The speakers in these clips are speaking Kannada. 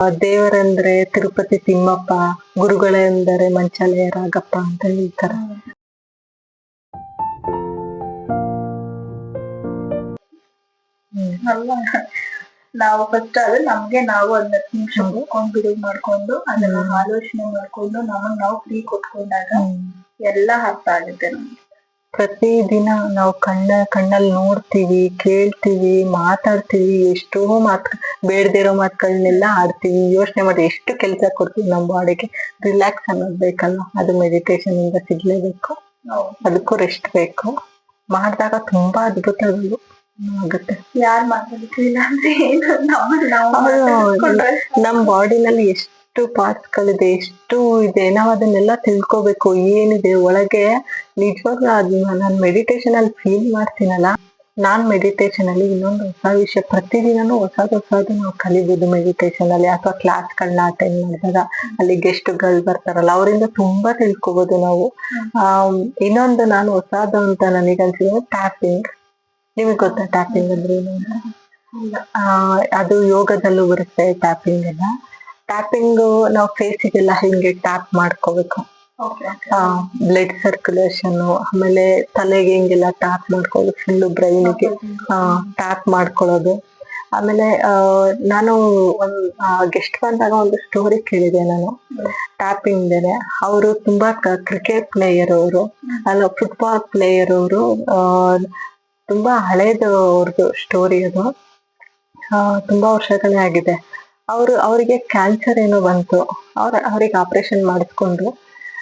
ದೇವರೆಂದ್ರೆ ತಿರುಪತಿ ತಿಮ್ಮಪ್ಪ ಗುರುಗಳೆಂದರೆ ಮಂಚಾಲಯ ರಾಗಪ್ಪ ಅಂತ ಹೇಳ್ತಾರೆ. ಅಲ್ವಾ ನಾವು ಫಸ್ಟ್ ಅದು ನಮ್ಗೆ ನಾವು ಒಂದ್ ಹತ್ತು ನಿಮಿಷ ಬಿಡುವು ಮಾಡ್ಕೊಂಡು ಅದನ್ನ ಆಲೋಚನೆ ಮಾಡ್ಕೊಂಡು ನಮಗ್ ನಾವು ಫ್ರೀ ಕೊಟ್ಕೊಂಡಾಗ ಎಲ್ಲ ಅರ್ಥ ಆಗುತ್ತೆ ನಮ್ಗೆ. ಪ್ರತಿ ದಿನ ನಾವು ಕಣ್ಣ ಕಣ್ಣಲ್ಲಿ ನೋಡ್ತೀವಿ ಕೇಳ್ತೀವಿ ಮಾತಾಡ್ತೀವಿ ಎಷ್ಟೋ ಮಾತ್ ಬೇಡದಿರೋ ಮಾತುಗಳನ್ನೆಲ್ಲ ಆಡ್ತೀವಿ. ಯೋಚನೆ ಮಾಡಿ ಎಷ್ಟು ಕೆಲಸ ಕೊಡ್ತೀವಿ ನಮ್ಮ ಬಾಡಿಗೆ. ರಿಲ್ಯಾಕ್ಸ್ ಅನ್ನೋದು ಬೇಕಲ್ಲ ಅದು ಮೆಡಿಟೇಷನ್ ಇಂದ ಸಿಗ್ಲೇಬೇಕು. ಅದಕ್ಕೂ ರೆಸ್ಟ್ ಬೇಕು. ಮಾಡಿದಾಗ ತುಂಬಾ ಅದ್ಭುತಗಳು ಆಗುತ್ತೆ. ಯಾರು ನಮ್ ಬಾಡಿನಲ್ಲಿ ಎಷ್ಟು ಪಾರ್ಟ್ಸ್ ಗಳಿದೆ ಎಷ್ಟು ಇದೆ ನಾವ್ ಅದನ್ನೆಲ್ಲ ತಿಳ್ಕೊಬೇಕು ಏನಿದೆ ಒಳಗೆ ನಿಜವಾಗ್ಲೂ ಅದು ನಾನು ಮೆಡಿಟೇಷನ್ ಅಲ್ಲಿ ಫೀಲ್ ಮಾಡ್ತೀನಲ್ಲ, ನಾನ್ ಮೆಡಿಟೇಷನ್ ಅಲ್ಲಿ ಇನ್ನೊಂದು ಹೊಸ ವಿಷಯ, ಪ್ರತಿದಿನನೂ ಹೊಸದ್ ಹೊಸದು ನಾವು ಕಲಿಬಹುದು ಮೆಡಿಟೇಷನ್ ಅಲ್ಲಿ, ಅಥವಾ ಕ್ಲಾಸ್ ಗಳನ್ನ ಅಟೆಂಡ್ ಮಾಡಿದಾಗ ಅಲ್ಲಿ ಗೆಸ್ಟ್ಗಳು ಬರ್ತಾರಲ್ಲ, ಅವರಿಂದ ತುಂಬಾ ತಿಳ್ಕೊಬಹುದು ನಾವು. ಆ, ಇನ್ನೊಂದು ನಾನು ಹೊಸದು ಅಂತ ನನಗೆ ಅನ್ಸಿದ್ರೆ ಟ್ಯಾಪಿಂಗ್ ನಿಮಗೆ ಗೊತ್ತಾ ಟ್ಯಾಪಿಂಗ್ ಅಂದ್ರೆ ಏನು ಅದು ಯೋಗದಲ್ಲೂ ಬರುತ್ತೆ ಟ್ಯಾಪಿಂಗ್ ಎಲ್ಲ. ಟ್ಯಾಪಿಂಗ್ ನಾವು ಫೇಸಿಗೆಲ್ಲ ಹಿಂಗೆ ಟ್ಯಾಪ್ ಮಾಡ್ಕೋಬೇಕು. ಬ್ಲಡ್ ಸರ್ಕ್ಯುಲೇಷನ್ ಆಮೇಲೆ ತಲೆಗೆ ಹಿಂಗೆಲ್ಲ ಟ್ಯಾಪ್ ಮಾಡ್ಕೊಳ್ಳೋದು ಫುಲ್ ಬ್ರೈನ್ಗೆ ಟ್ಯಾಪ್ ಮಾಡ್ಕೊಳ್ಳೋದು. ಆಮೇಲೆ ನಾನು ಒಂದ್ ಗೆಸ್ಟ್ ಬಂದಾಗ ಒಂದು ಸ್ಟೋರಿ ಕೇಳಿದೆ ನಾನು. ಟ್ಯಾಪಿಂಗ್ ಅವರು ತುಂಬಾ ಕ್ರಿಕೆಟ್ ಪ್ಲೇಯರ್ ಅವರು. ಅಲ್ಲ ಫುಟ್ಬಾಲ್ ಪ್ಲೇಯರ್ ಅವರು. ತುಂಬಾ ಹಳೇದು ಅವ್ರದ್ದು ಸ್ಟೋರಿ ಅದು. ತುಂಬಾ ವರ್ಷಗಳೇ ಆಗಿದೆ. ಅವರು, ಅವರಿಗೆ ಕ್ಯಾನ್ಸರ್ ಏನೋ ಬಂತು. ಅವ್ರ, ಅವ್ರಿಗೆ ಆಪರೇಷನ್ ಮಾಡಿಸ್ಕೊಂಡು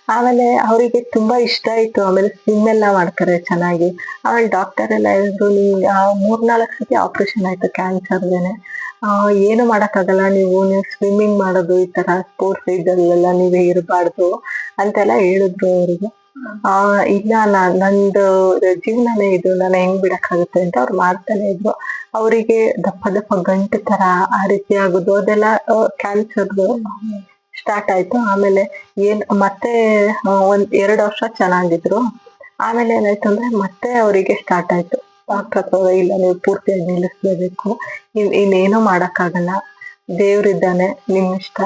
ಆಮೇಲೆ ಅವರಿಗೆ ತುಂಬಾ ಇಷ್ಟ ಆಯ್ತು. ಆಮೇಲೆ ಸ್ಕಿನ್ ಎಲ್ಲ ಮಾಡ್ತಾರೆ ಚೆನ್ನಾಗಿ. ಆಮೇಲೆ ಡಾಕ್ಟರ್ ಎಲ್ಲ ಹೇಳಿದ್ರು ನಿಮ್ಗೆ ಮೂರ್ನಾಲ್ಕು ಸತಿ ಆಪರೇಷನ್ ಆಯ್ತು ಕ್ಯಾನ್ಸರ್ದೇನೆ ಏನು ಮಾಡಕ್ಕಾಗಲ್ಲ ನೀವು ನೀವು ಸ್ವಿಮ್ಮಿಂಗ್ ಮಾಡೋದು, ಈ ತರ ಸ್ಪೋರ್ಟ್ಸ್ ಇದಲ್ಲೆಲ್ಲ ನೀವೇ ಇರಬಾರ್ದು ಅಂತೆಲ್ಲ ಹೇಳಿದ್ರು ಅವರಿಗೆ. ಆ, ಇಲ್ಲ, ನಾ- ನಂದು ಜೀವನನೇ ಇದು, ನಾನು ಹೆಂಗ್ ಬಿಡಕ್ಕಾಗುತ್ತೆ ಅಂತ ಅವ್ರು ಮಾಡ್ತಾನೆ ಇದ್ರು. ಅವರಿಗೆ ದಪ್ಪ ದಪ್ಪ ಗಂಟು ತರ ಆ ರೀತಿ ಆಗುದು, ಅದೆಲ್ಲ ಕ್ಯಾನ್ಸರ್ ಸ್ಟಾರ್ಟ್ ಆಯ್ತು. ಆಮೇಲೆ ಏನ್ ಮತ್ತೆ ಒಂದ್ ಎರಡು ವರ್ಷ ಚೆನ್ನಾಗಿದ್ರು. ಆಮೇಲೆ ಏನಾಯ್ತು ಅಂದ್ರೆ ಮತ್ತೆ ಅವರಿಗೆ ಸ್ಟಾರ್ಟ್ ಆಯ್ತು. ಡಾಕ್ಟರ್ ಇಲ್ಲ, ನೀವು ಪೂರ್ತಿಯಾಗಿ ನಿಲ್ಲಿಸ್ಲೇಬೇಕು ಇನ್, ಇನ್ನೇನು ಮಾಡಕ್ಕಾಗಲ್ಲ. ದೇವ್ರಿದ್ದಾನೆ ನಿಮ್ ಇಷ್ಟ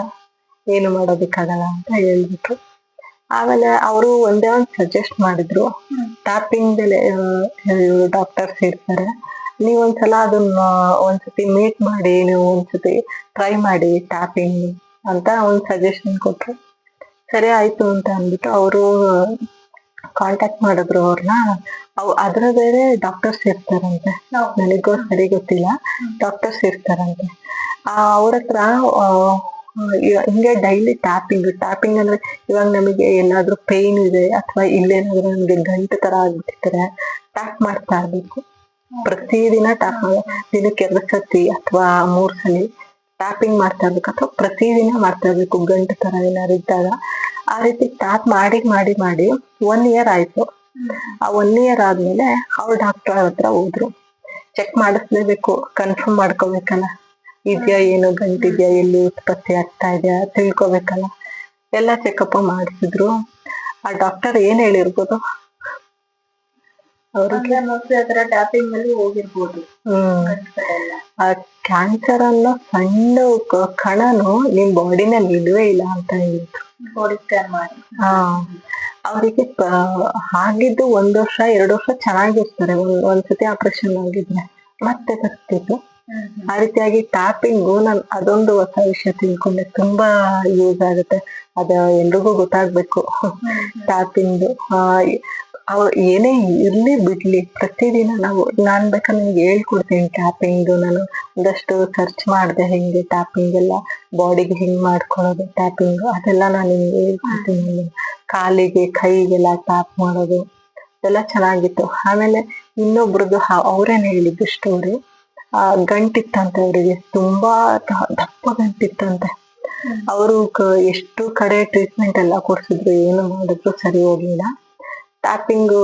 ಏನು ಮಾಡೋದಕ್ಕಾಗಲ್ಲ ಅಂತ ಹೇಳ್ಬಿಟ್ರು. ಆಮೇಲೆ ಅವರು ಒಂದೇ ಒಂದ್ ಸಜೆಸ್ಟ್ ಮಾಡಿದ್ರು. ಟ್ಯಾಪಿಂಗ್ ಡಾಕ್ಟರ್ಸ್ ಇರ್ತಾರೆ. ನೀವ್ ಒಂದ್ಸಲ ಅದನ್ನ, ಒಂದ್ಸತಿ ಮೀಟ್ ಮಾಡಿ, ನೀವು ಒಂದ್ಸತಿ ಟ್ರೈ ಮಾಡಿ ಟ್ಯಾಪಿಂಗ್ ಅಂತ ಒಂದ್ ಸಜೆಷನ್ ಕೊಟ್ರು. ಸರಿ ಆಯ್ತು ಅಂತ ಅಂದ್ಬಿಟ್ಟು ಅವರು ಕಾಂಟ್ಯಾಕ್ಟ್ ಮಾಡಿದ್ರು ಅವ್ರನ್ನ. ಅವ್, ಅದ್ರ ಬೇರೆ ಡಾಕ್ಟರ್ಸ್ ಇರ್ತಾರಂತೆ. ನನಗೂ ಸರಿ ಗೊತ್ತಿಲ್ಲ. ಡಾಕ್ಟರ್ಸ್ ಇರ್ತಾರಂತೆ. ಆ, ಅವ್ರ ಹತ್ರ ಹಿಂಗೆ ಡೈಲಿ ಟ್ಯಾಪಿಂಗ್ ಟ್ಯಾಪಿಂಗ್ ಅಂದ್ರೆ ಇವಾಗ ನಮಗೆ ಏನಾದ್ರು ಪೇನ್ ಇದೆ ಅಥವಾ ಇಲ್ಲೇನಾದ್ರೂ ನಮ್ಗೆ ಗಂಟು ತರ ಆಗ್ಬಿಟ್ಟಿದ್ರೆ ಟ್ಯಾಪ್ ಮಾಡ್ತಾ ಇರ್ಬೇಕು. ಪ್ರತಿದಿನ ಟ್ಯಾಪ್ ದಿನಕ್ಕೆ ಎರಡು ಸತಿ ಅಥವಾ ಮೂರ್ ಸಲಿ ಟ್ಯಾಪಿಂಗ್ ಮಾಡ್ತಾ ಇರ್ಬೇಕು ಅಥವಾ ಪ್ರತಿದಿನ ಮಾಡ್ತಾ ಇರ್ಬೇಕು ಗಂಟು ತರ ಏನಾದ್ರು ಇದ್ದಾಗ ಆ ರೀತಿ ಟ್ಯಾಪ್ ಮಾಡಿ ಮಾಡಿ ಮಾಡಿ ಒನ್ ಇಯರ್ ಆಯ್ತು. ಆ ಒನ್ ಇಯರ್ ಆದ್ಮೇಲೆ ಅವ್ರ ಡಾಕ್ಟರ್ ಹತ್ರ ಹೋದ್ರು. ಚೆಕ್ ಮಾಡಿಸ್ಲೇಬೇಕು ಕನ್ಫರ್ಮ್ ಮಾಡ್ಕೋಬೇಕಲ್ಲ. ಇದೆಯಾ ಏನು ಗಂಟಿದ್ಯಾ ಎಲ್ಲಿ ಉತ್ಪತ್ತಿ ಆಗ್ತಾ ಇದೆಯಾ ತಿಳ್ಕೊಬೇಕಲ್ಲ. ಎಲ್ಲ ಚೆಕಪ್ ಮಾಡಿಸಿದ್ರು. ಆ ಡಾಕ್ಟರ್ ಏನ್ ಹೇಳಿರ್ಬೋದು? ಅವ್ರಿಗೆ ಮೋಸ್ಟ್ಲಿ ಟ್ಯಾಪಿಂಗ್ ಅಲ್ಲಿ ಹೋಗಿರ್ಬೋದು. ಹ್ಮ್. ಕ್ಯಾನ್ಸರ್ ಅನ್ನೋ ಸಣ್ಣ ಕಣನು ನಿಮ್ ಬಾಡಿನಲ್ಲಿ ಇಲ್ವೇ ಇಲ್ಲ ಅಂತ ಹೇಳಿದ್ರು. ಬಾಡಿ ಸ್ಕ್ಯಾನ್ ಮಾಡಿ. ಹಾ ಅವರಿಗೆ ಆಗಿದ್ದು ಒಂದ್ ವರ್ಷ ಎರಡು ವರ್ಷ ಚೆನ್ನಾಗಿರ್ತಾರೆ. ಒಂದ್ ಒಂದ್ಸತಿ ಆಪರೇಷನ್ ಆಗಿದ್ರೆ ಮತ್ತೆ ಬರ್ತಿದ್ರು. ಆ ರೀತಿಯಾಗಿ ಟ್ಯಾಪಿಂಗು ನಾನ್ ಅದೊಂದು ಹೊಸ ವಿಷಯ ತಿಳ್ಕೊಂಡೆ. ತುಂಬಾ ಯೂಸ್ ಆಗುತ್ತೆ. ಅದ ಎಲ್ರಿಗೂ ಗೊತ್ತಾಗ್ಬೇಕು. ಟ್ಯಾಪಿಂಗ್ ಅವ್ರು ಏನೇ ಇರ್ಲಿ ಬಿಡ್ಲಿ ಪ್ರತಿದಿನ ನಾವು ನಾನ್ ಬೇಕಾದ್ರೆ ನಿಮ್ಗೆ ಹೇಳ್ಕೊಡ್ತೀನಿ ಟ್ಯಾಪಿಂಗ್ ನಾನು. ಒಂದಷ್ಟು ಸರ್ಚ್ ಮಾಡಿದೆ ಹೆಂಗೆ ಟ್ಯಾಪಿಂಗ್ ಎಲ್ಲ ಬಾಡಿಗೆ ಹೆಂಗ್ ಮಾಡ್ಕೊಳ್ಳೋದು ಟ್ಯಾಪಿಂಗ್ ಅದೆಲ್ಲ ನಾನು ನಿಮ್ಗೆ ಹೇಳ್ಕೊಡ್ತೀನಿ ಕಾಲಿಗೆ ಕೈಗೆಲ್ಲ ಟ್ಯಾಪ್ ಮಾಡೋದು ಎಲ್ಲ ಚೆನ್ನಾಗಿತ್ತು. ಆಮೇಲೆ ಇನ್ನೊಬ್ರದ್ದು ಅವ್ರೇನ್ ಹೇಳಿದ್ದು ಸ್ಟೋರಿ ಆ ಗಂಟಿತ್ತಂತೆ ಅವರಿಗೆ ತುಂಬಾ ದಪ್ಪ ಗಂಟಿತ್ತಂತೆ. ಅವರು ಎಷ್ಟು ಕಡೆ ಟ್ರೀಟ್ಮೆಂಟ್ ಎಲ್ಲ ಕೊಡ್ಸಿದ್ರು ಏನು ಮಾಡಿದ್ರು ಸರಿ ಹೋಗ್ಲಿಲ್ಲ. ಟ್ಯಾಪಿಂಗ್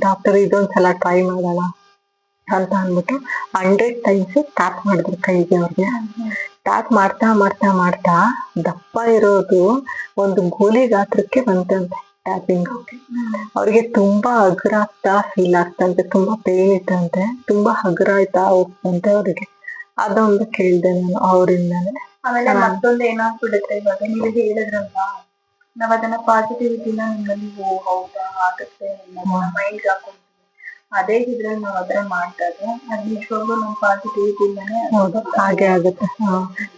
ಡಾಕ್ಟರ್ ಇದೊಂದ್ಸಲ ಟ್ರೈ ಮಾಡೋಣ ಅಂತ ಅಂದ್ಬಿಟ್ಟು ಹಂಡ್ರೆಡ್ ಟೈಮ್ಸ್ ಟ್ಯಾಪ್ ಮಾಡಿದ್ರು ಕೈಗೆ ಅವ್ರಿಗೆ. ಟ್ಯಾಪ್ ಮಾಡ್ತಾ ಮಾಡ್ತಾ ಮಾಡ್ತಾ ದಪ್ಪ ಇರೋದು ಒಂದು ಗೋಲಿ ಗಾತ್ರಕ್ಕೆ ಬಂತಂತೆ ಟ್ಯಾಪಿಂಗ್ ಅವ್ರಿಗೆ. ತುಂಬಾ ಹಗುರ ಆಗ್ತಾ ಫೀಲ್ ಆಗ್ತಂತೆ, ತುಂಬಾ ಪೇನ್ ಇತ್ತಂತೆ, ತುಂಬಾ ಹಗುರ ಆಯ್ತಾ ಹೋಗ್ತಂತೆ ಅವ್ರಿಗೆ. ಅದೊಂದು ಕೇಳ್ದೆ ನಾನು ಅವರಿಂದಾನೆ. ಆಮೇಲೆ ಮತ್ತೊಂದು ಏನಾಗ್ಬಿಡುತ್ತೆ ಇವಾಗ? ನೀವು ಹೇಳಿದ್ರಲ್ವಾ? ನಾವ್ ಅದನ್ನ ಪಾಸಿಟಿವಿಟಿನ ನಿಮ್ಮಲ್ಲಿ ಓ ಹೌದಾ ಆಗುತ್ತೆ ಮೈಂಡ್ ಹಾಕೊಂಡ್ವಿ ಅದೇ ಇದ್ರಲ್ಲಿ ನಾವ್ ಅದನ್ನ ಮಾಡ್ತಾ ಇದ್ರೆ ನಿಜವಾಗ್ಲೂ ನಮ್ ಪಾಸಿಟಿವ್ ಹೌದು ಹಾಗೆ ಆಗುತ್ತೆ.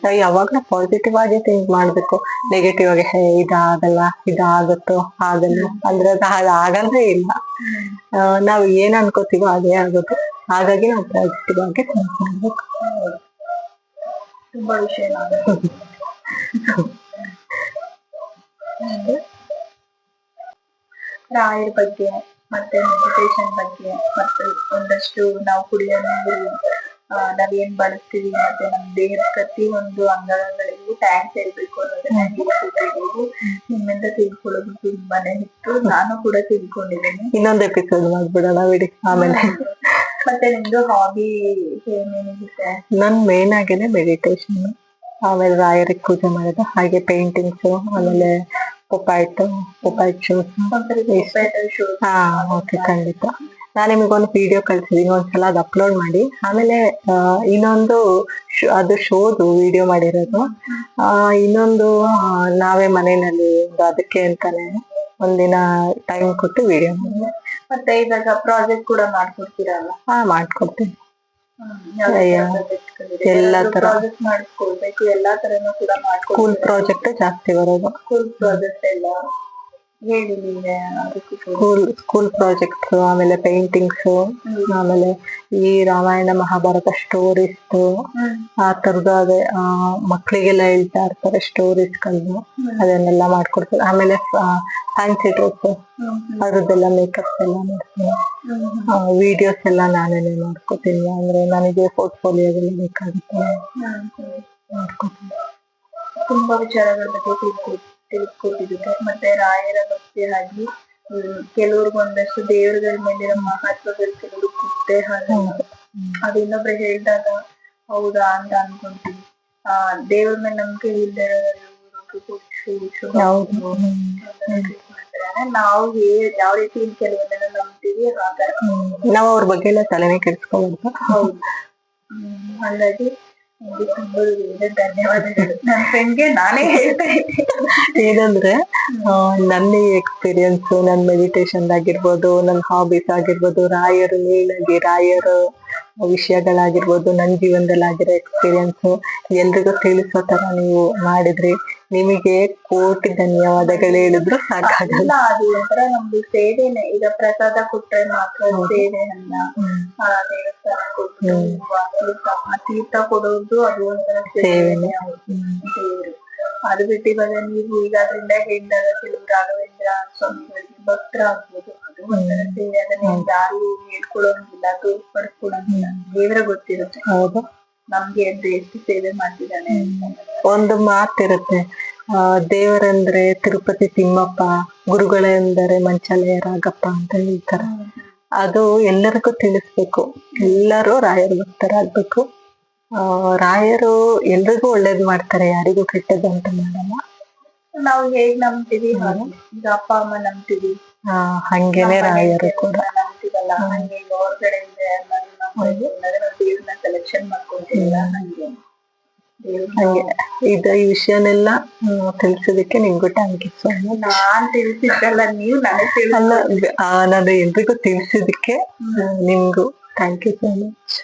ನಾವು ಯಾವಾಗ್ಲೂ ಪಾಸಿಟಿವ್ ಆಗಿ ಥಿಂಕ್ ಮಾಡ್ಬೇಕು. ನೆಗೆಟಿವ್ ಆಗಿ ಹೇ ಇದಾಗಲ್ಲ ಇದಾಗುತ್ತೋ ಆಗಲ್ಲ ಅಂದ್ರೆ ಅದು ಆಗಲ್ಲ ಇಲ್ಲ. ನಾವು ನಾವ್ ಏನ್ ಅನ್ಕೋತೀವೋ ಅದೇ ಆಗುತ್ತೆ. ಹಾಗಾಗಿ ನಾವು ಪಾಸಿಟಿವ್ ಆಗಿ ತಿಂಕ್ ಮಾಡ್ಬೇಕು. ತುಂಬಾ ವಿಷಯ ರಾಯರ ಬಗ್ಗೆ ಮತ್ತೆ ಮೆಡಿಟೇಷನ್ ಬಗ್ಗೆ ಮತ್ತೆ ಒಂದಷ್ಟು ನಾವು ಕುಡಿಯೋ ನೀರು ನಾವೇನ್ ಬಳಸ್ತೀವಿ ಮತ್ತೆ ನಮ್ ದೇಹದ ಪ್ರತಿ ಒಂದು ಅಂಗಗಳಿಗೂ ಟ್ಯಾಂಕ್ಸ್ ಹೇಳ್ಬೇಕು ಅನ್ನೋದನ್ನ ನಿಮ್ಮಿಂದ ತಿಳ್ಕೊಳ್ಳೋದು ತುಂಬಾನೇ ಇತ್ತು. ನಾನು ಕೂಡ ತಿಳ್ಕೊಂಡಿದ್ದೀನಿ. ಇನ್ನೊಂದು ಎಪಿಸೋಡ್ ಮಾಡ್ಬಿಡೋಣ ಬಿಡಿ ಆಮೇಲೆ. ಮತ್ತೆ ನಿಮ್ದು ಹಾಬಿ ಏನೇನಿರುತ್ತೆ? ನನ್ ಮೇನ್ ಆಗೇನೆ ಮೆಡಿಟೇಷನ್ ಆಮೇಲೆ ರಾಯರಿಗೆ ಪೂಜೆ ಮಾಡೋದು ಹಾಗೆ ಪೇಂಟಿಂಗ್ಸ್ ಆಮೇಲೆ ಶೂಸ್ proprietor show ಹಾ ಓಕೆ ಖಂಡಿತ. ನಾನು ನಿಮಗೊಂದು ವಿಡಿಯೋ ಕಳ್ಸಿದೀನಿ ಒಂದ್ಸಲ ಅದು ಅಪ್ಲೋಡ್ ಮಾಡಿ. ಆಮೇಲೆ ಆ, ಇನ್ನೊಂದು ಅದು ಶೋದು ವಿಡಿಯೋ ಮಾಡಿರೋದು. ಆ, ಇನ್ನೊಂದು ನಾವೇ ಮನೆಯಲ್ಲಿ ಒಂದು ಅದಕ್ಕೆ ಅಂತಾನೆ ಒಂದಿನ ಟೈಮ್ ಕೊಟ್ಟು ವಿಡಿಯೋ ಮಾಡಿ. ಮತ್ತೆ ಇವಾಗ ಪ್ರಾಜೆಕ್ಟ್ ಕೂಡ ಮಾಡ್ಕೊಡ್ತೀರಲ್ಲ? ಹಾ ಮಾಡ್ಕೊಡ್ತೀನಿ. ಎಲ್ಲ ತರ. ಪ್ರಾಜೆಕ್ಟ್ ಮಾಡಿಸ್ಕೊಳ್ಬೇಕು ಎಲ್ಲಾ ತರನು ಕೂಡ ಸ್ಕೂಲ್ ಮಾಡ್ಕೊಡ್ತೀರಾ ಪ್ರಾಜೆಕ್ಟ್ ಜಾಸ್ತಿ ಬರೋದು. ಸ್ಕೂಲ್ ಪ್ರಾಜೆಕ್ಟ್ ಎಲ್ಲ. ಹೇಳಿ ನೀವೇ ಅದಕ್ಕೂ ಕೂಡ. ಸ್ಕೂಲ್ ಸ್ಕೂಲ್ ಪ್ರಾಜೆಕ್ಟ್ಸ್ ಆಮೇಲೆ ಪೇಂಟಿಂಗ್ಸ್ ಆಮೇಲೆ ಈ ರಾಮಾಯಣ ಮಹಾಭಾರತ ಸ್ಟೋರೀಸ್. ಆ ತರದ ಅದೇ ಆ, ಮಕ್ಳಿಗೆಲ್ಲ ಹೇಳ್ತಾ ಇರ್ತಾರೆ ಸ್ಟೋರೀಸ್ ಗಳನ್ನ. ಅದನ್ನೆಲ್ಲ ಮಾಡ್ಕೊಡ್ತಾರೆ. ಆಮೇಲೆ ಫ್ಯಾನ್ಸಿ ಡ್ರೆಸ್. ಅದ್ರದ್ದೆಲ್ಲ ಮೇಕಪ್ ಎಲ್ಲ ಮಾಡ್ತೀನಿ. ವಿಡಿಯೋಸ್ ಎಲ್ಲ ನಾನೇನೆ ಮಾಡ್ಕೋತೀನಿ. ಅಂದ್ರೆ ನನಗೆ ಪೋರ್ಟ್ಫೋಲಿಯೋದಲ್ಲಿ ಬೇಕಾಗುತ್ತೆ. ಮಾಡ್ಕೋತೀನಿ. ತುಂಬಾ ವಿಚಾರಗಳ ಬಗ್ಗೆ ತಿಳ್ಕೊ ತಿಳ್ಕೊತಿದ್ದೀವಿ ಮತ್ತೆ ರಾಯರ ಭಕ್ತಿ ಆಗಿ ಕೆಲವ್ರಿಗೆ ಒಂದಷ್ಟು ದೇವರುಗಳ ಮೇಲಿರೋ ಮಹತ್ವಗಳು ಕೆಲವರು ಕುತ್ತೆ ಹಾಗೆ ಅದು ಇನ್ನೊಬ್ರು ಹೇಳಿದಾಗ ಹೌದಾ ಅಂತ ಅನ್ಕೊಂತೀವಿ. ಆ ದೇವ್ರ ಮೇಲೆ ನಂಬಿಕೆ ಇಲ್ದೇ ಹೌದು. ಹ್ಮ್. ನಾವು ಯಾವ ರೀತಿ ಕೆಲವೊಂದನ್ನ ನಂಬ್ತೀವಿ ಆ ತರ ನಾವು ಅವ್ರ ಬಗ್ಗೆ ಎಲ್ಲ ತಲೆನೇ ಕೆಡಿಸ್ಕೊಬಾರ್ದು. ಹೌದು. ಹಾಗಾಗಿ ಧನ್ಯವಾದಗಳು ಫ್ರೆಂಡ್ಗೆ ನಾನೇ ಹೇಳ್ತಾ ಇದ್ದೀನಿ ಏನಂದ್ರೆ ನನ್ನ ಎಕ್ಸ್ಪೀರಿಯನ್ಸ್ ನನ್ನ ಮೆಡಿಟೇಷನ್ ಆಗಿರ್ಬೋದು ನನ್ನ ಹಾಬೀಸ್ ಆಗಿರ್ಬೋದು ರಾಯರು ಮೇಲಾಗಿ ರಾಯರು ವಿಷಯಗಳಾಗಿರ್ಬೋದು ನನ್ನ ಜೀವನದಲ್ಲಿ ಆಗಿರೋ ಎಕ್ಸ್ಪೀರಿಯನ್ಸ್ ಎಲ್ರಿಗೂ ತಿಳಿಸೋ ತರ ನೀವು ಮಾಡಿದ್ರಿ. ನಿಮಗೆ ಕೋಟಿ ಧನ್ಯವಾದಗಳು ಹೇಳಿದ್ರು ಸಾಕಾಗಲ್ಲ. ಅದು ಒಂಥರ ನಮ್ದು ಸೇವೆನೆ. ಈಗ ಪ್ರಸಾದ ಕೊಟ್ರೆ ಮಾತ್ರ ಸೇವೆ ಅಲ್ಲ. ಆ ದೇವಸ್ಥಾನ ಆ ತೀರ್ಥ ಕೊಡೋದು ಅದು ಒಂಥರ ಸೇವೆನೆ. ಅದು ಬಿಟ್ಟು ಇವಾಗ ನೀವು ಈಗ ಅದರಿಂದ ಹೇಳಿದಾಗ ಕೆಲವು ರಾಘವೇಂದ್ರ ಸ್ವಾಮಿಗಳಿಗೆ ಭಕ್ತರಾಗ್ಬೋದು ಅದು ಒಂಥರ ಸೇವೆ. ಅದನ್ನ ಯಾರು ಹೇಳ್ಕೊಳ್ಳೋಂಗಿಲ್ಲ. ತೋರ್ಪಡಿಸ್ಕೊಳಂಗಿಲ್ಲ ದೇವರ ಗೊತ್ತಿರುತ್ತೆ. ಹೌದು. ನಮ್ಗೆ ಅದು ಎಷ್ಟು ಸೇವೆ ಮಾಡ್ತಿದ್ದಾನೆ. ಒಂದು ಮಾತಿರುತ್ತೆ. ಆ ದೇವರೆಂದ್ರೆ ತಿರುಪತಿ ತಿಮ್ಮಪ್ಪ ಗುರುಗಳೆಂದರೆ ಮಂಚಾಲಯ ರಾಗಪ್ಪ ಅಂತ ಹೇಳ್ತಾರೆ. ಅದು ಎಲ್ಲರಿಗೂ ತಿಳಿಸ್ಬೇಕು. ಎಲ್ಲರೂ ರಾಯರ ಭಕ್ತರಾಗ್ಬೇಕು. ರಾಯರು ಎಲ್ರಿಗೂ ಒಳ್ಳೇದು ಮಾಡ್ತಾರೆ ಯಾರಿಗೂ ಕೆಟ್ಟದ್ದು ಅಂತ ಮಾಡಲ್ಲ. ನಾವು ಹೇಗ್ ನಂಬ್ತೀವಿ? ಈಗ ಅಪ್ಪ ಅಮ್ಮ ನಂಬ್ತೀವಿ. ಹಂಗೇನೆ ರಾಯರು ಕೂಡ. ನಂಬ್ತೀವಲ್ಲ? ಹಂಗೆ ಈಗ ಇದೆ ನಾವು ಸೆಲೆಕ್ಷನ್ ಮಾಡ್ಕೊಂತೀವಲ್ಲ ಹಂಗೆ. ಹಂಗೆ ಇದ ಈ ವಿಷಯನೆಲ್ಲ ತಿಳಿಸೋದಕ್ಕೆ ನಿಮ್ಗೂ ಥ್ಯಾಂಕ್ ಯು ಸೊ ಮಚ್ ನಾನ್ ತಿಳಿಸಿದ್ದಲ್ಲ ನೀವು ನನಗೆ ಅಲ್ಲ ಆ, ನಾನು ಎಲ್ರಿಗೂ ತಿಳಿಸಿದಕ್ಕೆ ನಿಮ್ಗೂ ಥ್ಯಾಂಕ್ ಯು ಸೊ ಮಚ್